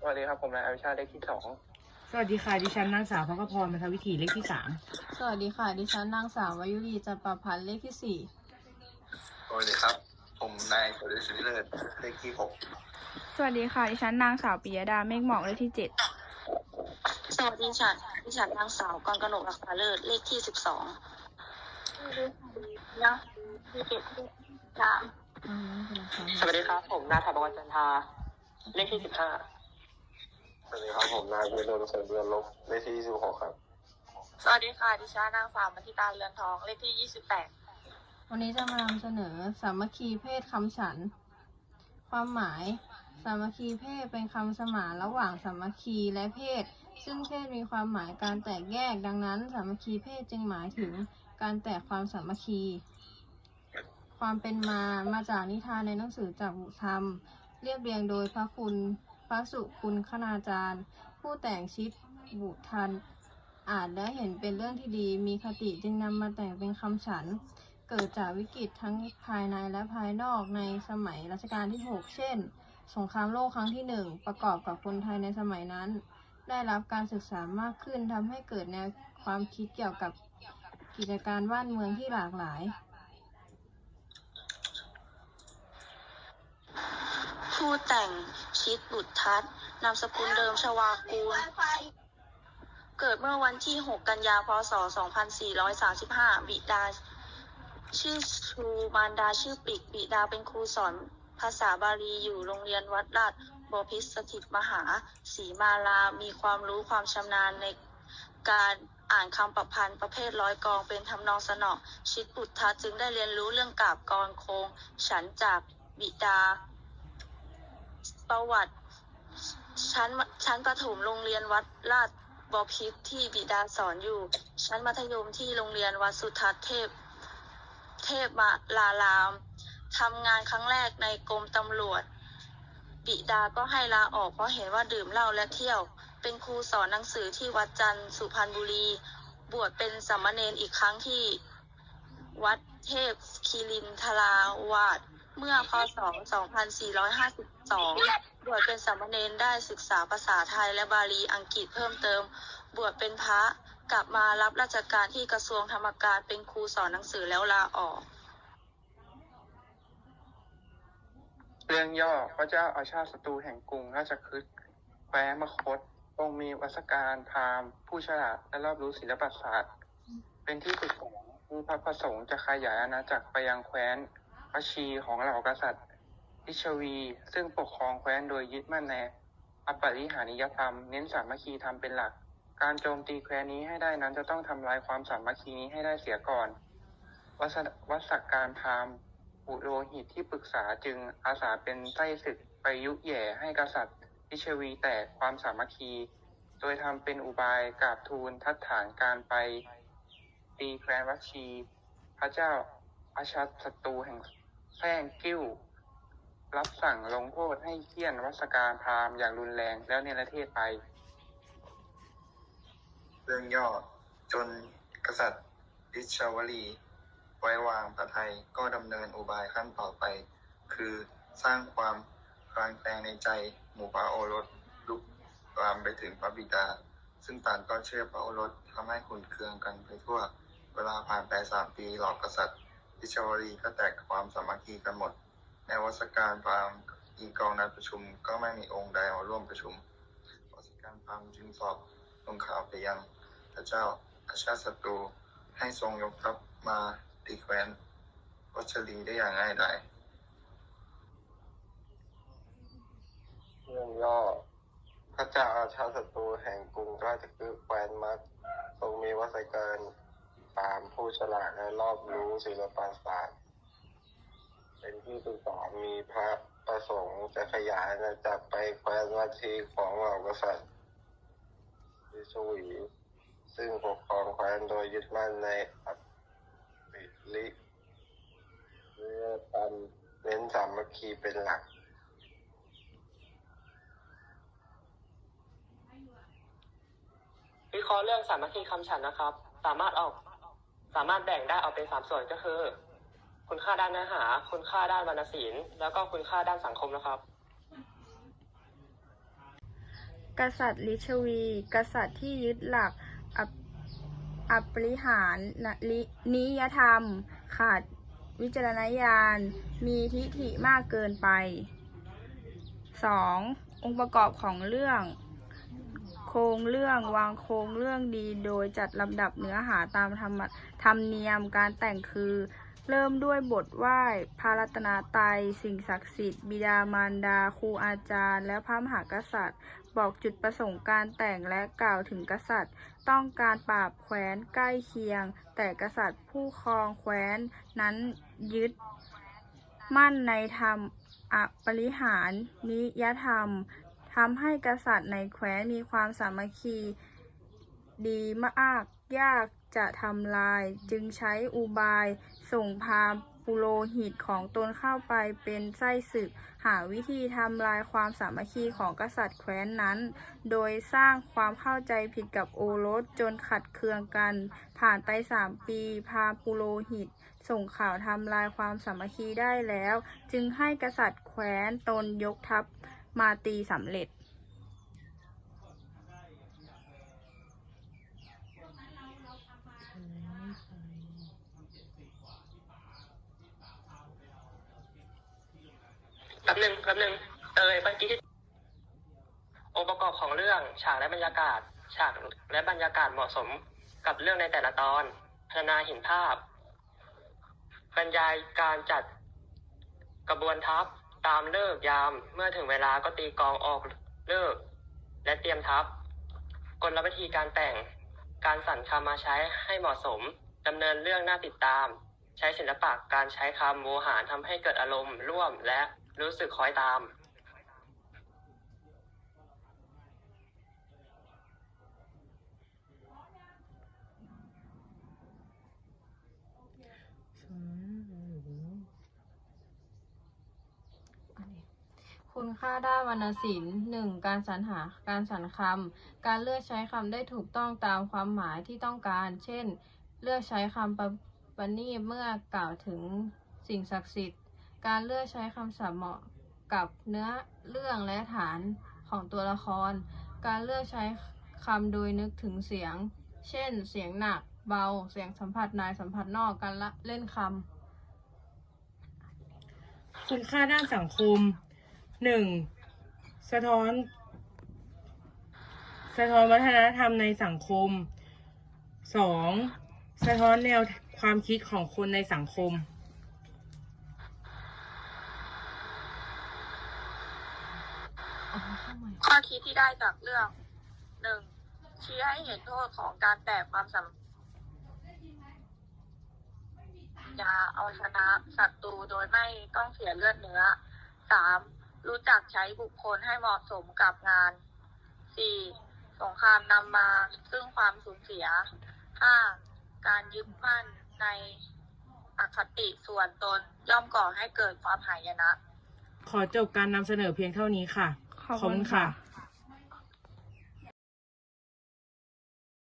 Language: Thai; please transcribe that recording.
สวัสดีครับ ผมนายอภิชาติเลขที่สองสวัสดีค่ะ ดิฉันนางสาวพักพรมทวิถีเลขที่สามสวัสดีค่ะ ดิฉันนางสาววายุรีจันประพันธ์เลขที่สี่สวัสดีครับ ผมนายสุริศรีเลิศเลขที่หกสวัสดีค่ะ ดิฉันนางสาวปิยดาเมฆหมอกเลขที่เจ็ดสวัสดีค่ะดิฉันนางสาวกรกนกรักษาเลิศเลขที่สิบสองนะที่เจ็ดสามอืมเป็นนะคะสวัสดีครับ ผมนายถาวรจันทาเลขที่สิบห้า สวัสดีครับผมนายเวโรนเสริมเรือนลบเลขที่ยี่สิบหกครับ สวัสดีค่ะ ดิฉันนางสาวมัทิตาเรือนทอง เลขที่ยี่สิบแปดวันนี้จะมานำเสนอสามัคคีเพศคำฉัน ความหมาย สามัคคีเพศเป็นคำสมานระหว่างสามัคคีและเพศ ซึ่งเพศมีความหมายการแตกแยก ดังนั้น สามัคคีเพศจึงหมายถึงการแตกความสามัคคี ความเป็นมามาจากนิทานในหนังสือจากบุธรรม เรียบเรียงโดยพระคุณ พระสุคุณคณาจารย์ ผู้แต่งชิดบุทันอ่านและเห็นเป็นเรื่องที่ดี มีคติจึงนำมาแต่งเป็นคำฉัน เกิดจากวิกฤตทั้งภายในและภายนอกในสมัยรัชกาลที่ 6 เช่น สงครามโลกครั้งที่หนึ่งประกอบกับคนไทยในสมัยนั้น ได้รับการศึกษามากขึ้นทำให้เกิดแนวความคิดเกี่ยวกับกิจการบ้านเมืองที่หลากหลาย ผู้แต่งชิดบุตรทัศน์นามสกุลเดิมชวากูล เกิดเมื่อวันที่ 6 กันยาพศ 2435 บิดา ชื่อชูมารดาชื่อปิก บิดาเป็นครูสอนภาษาบาลีอยู่โรงเรียนวัดราชบพิสถิตมหาศรีมาลา มีความรู้ความชำนาญในการอ่านคำประพันธ์ประเภทร้อยกองเป็นทำนองสนอชิดบุตรทัจึงได้เรียนรู้เรื่องกาบกรโคง ฉันจากบิดา ประวัติ ชั้นชั้นประถมโรงเรียนวัดราชบพิตรที่บิดาสอนอยู่ ชั้นมัธยมที่โรงเรียนวัดสุทัศน์เทพ เทพมาลารามทำงานครั้งแรกในกรมตำรวจ บิดาก็ให้ลาออกเพราะเห็นว่าดื่มเหล้าและเที่ยว เป็นครูสอนหนังสือที่วัดจันทร์สุพรรณบุรี บวชเป็นสามเณรอีกครั้งที่วัด เทพคีรินทราวาสเมื่อพศ 2452 บวชเป็นสามเณรได้ศึกษาภาษาไทยและบาลีอังกฤษเพิ่มเติม บวชเป็นพระกลับมารับราชการที่กระทรวงธรรมการเป็นครูสอนหนังสือแล้วลาออก เรื่องย่อพระเจ้าอาชาติศัตรูแห่งกรุงราชคฤห์แคว้มคตองค์มีวัสการพราหมณ์ผู้ฉลาดและรอบรู้ศิลปศาสตร์ เป็นที่ปรึกษา พระประสงค์จะขยายอาณาจักรไปยังแคว้นพระชีของเหล่ากษัตริย์พิชวี ซึ่งปกครองแคว้นโดยยึดมั่นในอปริหานิยธรรม เน้นสามัคคีธรรมเป็นหลัก การโจมตีแคว้นนี้ให้ได้นั้นจะต้องทำลายความสามัคคีนี้ให้ได้เสียก่อน วัสวัสการพามปุโรหิตที่ปรึกษาจึงอาสาเป็นไส้ศึกไปยุแย่ให้กษัตริย์พิชวีแตกความสามัคคี โดยทำเป็นอุบายกราบทูลทัดฐานการไป ตีแคว้นวัชี พระเจ้าอาชัตศัตรูแห่งแท่งกิ้ว รับสั่งลงโทษให้เคี่ยนวัสการพราหมณ์อย่างรุนแรงแล้วเนรเทศไป เรื่องย่อจนกษัตริย์ดิชาวรีไว้วางพระไทยก็ดำเนินอุบายขั้นต่อไป คือสร้างความคลางแคลงในใจหมู่พระโอรสลุกลามไปถึงพระบิดา ซึ่งต่างก็เชื่อพระโอรสทำให้ขุนเคืองกันไปทั่ว เวลาผ่านไปสามปีหลอกกษัตริย์ดิชวรีก็แตกความสามัคคีกันหมด ในวัสการพราหมณ์อีกองนัดประชุมก็ไม่มีองค์ใดมาร่วมประชุมวัสการพราหมณ์จึงสอบลงข่าวไปยัง พระเจ้าอาชาศัตรูให้ทรงยกทัพมาตีแคว้นวัชรีได้อย่างง่ายดายเรื่องย่อพระเจ้าอาชาศัตรูแห่งกรุงราชคฤห์แคว้นมักทรงมีวสการ ตามผู้ฉลาดและรอบรู้ศิลปศาสตร์ เป็นที่ปรึกษามีพระประสงค์จะขยายอาณาจักรไปแคว้นวัชีของเหล่ากษัตริย์วิชวีซึ่งปกครองแคว้นโดยยึดมั่นในอัปิลิเรือตันเน้นสามัคคีเป็นหลักวิเคราะห์เรื่องสามัคคีคำฉันนะครับ สามารถออก สามารถแบ่งได้ออกเป็นสามส่วนก็คือ คุณค่าด้านเนื้อหา คุณค่าด้านวรรณศิลป์แล้วก็คุณค่าด้านสังคมนะครับ กษัตริย์ลิชวี กษัตริย์ที่ยึดหลักอภอปริหารนลินิยธรรม ขาดวิจารณญาณ มีทิฐิมากเกินไป 2. องค์ประกอบของเรื่อง โครงเรื่องวางโครงเรื่องดี โดยจัดลำดับเนื้อหาตามธรรมธรรมเนียมการแต่งคือ เริ่มด้วยบทไหว้พระรัตนตรัยสิ่งศักดิ์สิทธิ์บิดามารดา ครูอาจารย์ และพระมหากษัตริย์ บอกจุดประสงค์การแต่งและกล่าวถึงกษัตริย์ ต้องการปราบแคว้นใกล้เคียง แต่กษัตริย์ผู้ครองแคว้นนั้นยึดมั่นในธรรมอปริหารนิยธรรม ทำให้กษัตริย์ในแคว้นมีความสามัคคีดีมากยากจะทำลายจึงใช้อุบายส่งพาปุโรหิตของตนเข้าไปเป็นไส้ศึก หาวิธีทำลายความสามัคคีของกษัตริย์แคว้นนั้น โดยสร้างความเข้าใจผิดกับโอรสจนขัดเคืองกัน ผ่านไปสามปีพาปุโรหิต ส่งข่าวทำลายความสามัคคีได้แล้ว จึงให้กษัตริย์แคว้นตนยกทัพ มาตีสำเร็จ แป๊บหนึ่งแป๊บหนึ่งเออเมื่อกี้ที่องค์ประกอบของเรื่องฉากและบรรยากาศ ฉากและบรรยากาศเหมาะสมกับเรื่องในแต่ละตอนพัฒนาเห็นภาพ บรรยายการจัดกระบวนทัพ ตามเลิกยาม เมื่อถึงเวลาก็ตีกองออกเลิก และเตรียมทัพกลวิธีการแต่ง การสั่นคำมาใช้ให้เหมาะสมดำเนินเรื่องน่าติดตาม ใช้ศิลปะการใช้คำโวหารทำให้เกิดอารมณ์ร่วมและรู้สึกคอยตาม คุณค่าด้านวรรณศิลป์หนึ่งการสรรหาการสรรคำ การเลือกใช้คำได้ถูกต้องตามความหมายที่ต้องการ เช่น เลือกใช้คำประประณีเมื่อกล่าวถึงสิ่งศักดิ์สิทธิ์ การเลือกใช้คำศัพท์เหมาะกับเนื้อเรื่องและฐานของตัวละคร การเลือกใช้คำโดยนึกถึงเสียง เช่น เสียงหนัก เบา เสียงสัมผัสในสัมผัสนอก การละเล่นคำ คุณค่าด้านสังคม หนึ่งสะท้อน สะท้อนวัฒนธรรมในสังคมสองสะท้อนแนวความคิดของคนในสังคม ข้อคิดที่ได้จากเรื่องหนึ่งชี้ให้เห็นโทษของการแตกความสัมยาเอาชนะศัตรูโดยไม่ต้องเสียเลือดเนื้อสาม รู้จักใช้บุคคลให้เหมาะสมกับงานสี่สงครามนำมาซึ่งความสูญเสียห้าการยึดมั่นในอคติส่วนตนย่อมก่อให้เกิดความหายนะ ขอจบการนำเสนอเพียงเท่านี้ค่ะ ขอบคุณค่ะ